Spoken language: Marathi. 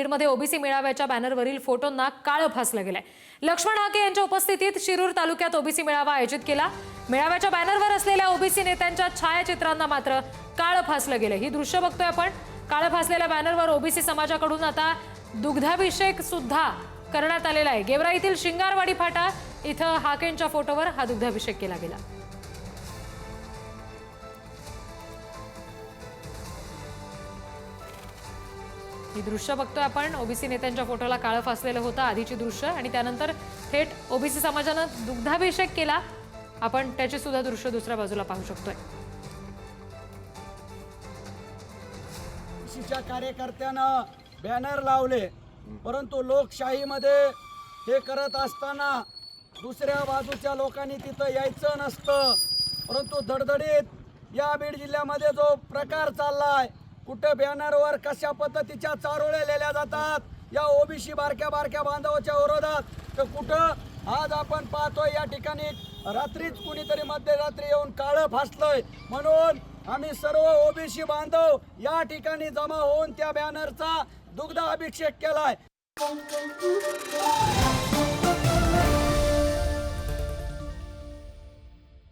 बीडमध्ये ओबीसी मेळाव्याच्या बॅनरवरील फोटोंना काळं फासलं गेलंय. लक्ष्मण हाके यांच्या उपस्थितीत शिरूर तालुक्यात ओबीसी मेळावा आयोजित केला. मेळाव्याच्या बॅनरवर असलेल्या ओबीसी नेत्यांच्या छायाचित्रांना मात्र काळं फासलं गेलं ही दृश्य बघतोय आपण. काळं फासलेल्या बॅनरवर ओबीसी समाजाकडून आता दुग्धाभिषेक सुद्धा करण्यात आलेला आहे. गेवरा येथील शिंगारवाडी फाटा इथं हाकेंच्या फोटोवर हा दुग्धाभिषेक केला गेला. ही दृश्य बघतोय आपण. ओबीसी नेत्यांच्या फोटोला काळं फासलेलं होतं आधीची दृश्य आणि त्यानंतर थेट ओबीसी समाजानं दुग्धाभिषेक केला. आपण त्याची सुद्धा दृश्य दुसऱ्या बाजूला पाहू शकतोय. पक्षाच्या कार्यकर्त्यानं बॅनर लावले परंतु लोकशाहीमध्ये हे करत असताना दुसऱ्या बाजूच्या लोकांनी तिथं यायचं नसतं. परंतु धडधडीत या बीड जिल्ह्यामध्ये जो प्रकार चाललाय कुठं बॅनरवर कशा पद्धतीच्या चारोळ्या लिहिल्या जातात? या ओबीसी बारक्या बारक्या बांधवाच्या विरोधात. तर कुठं? आज आपण पाहतोय या ठिकाणी रात्रीच कुणीतरी मध्यरात्री येऊन काळं फासलंय. म्हणून आम्ही सर्व ओबीसी बांधव या ठिकाणी जमा होऊन त्या बॅनरचा दुग्ध अभिषेक केलाय.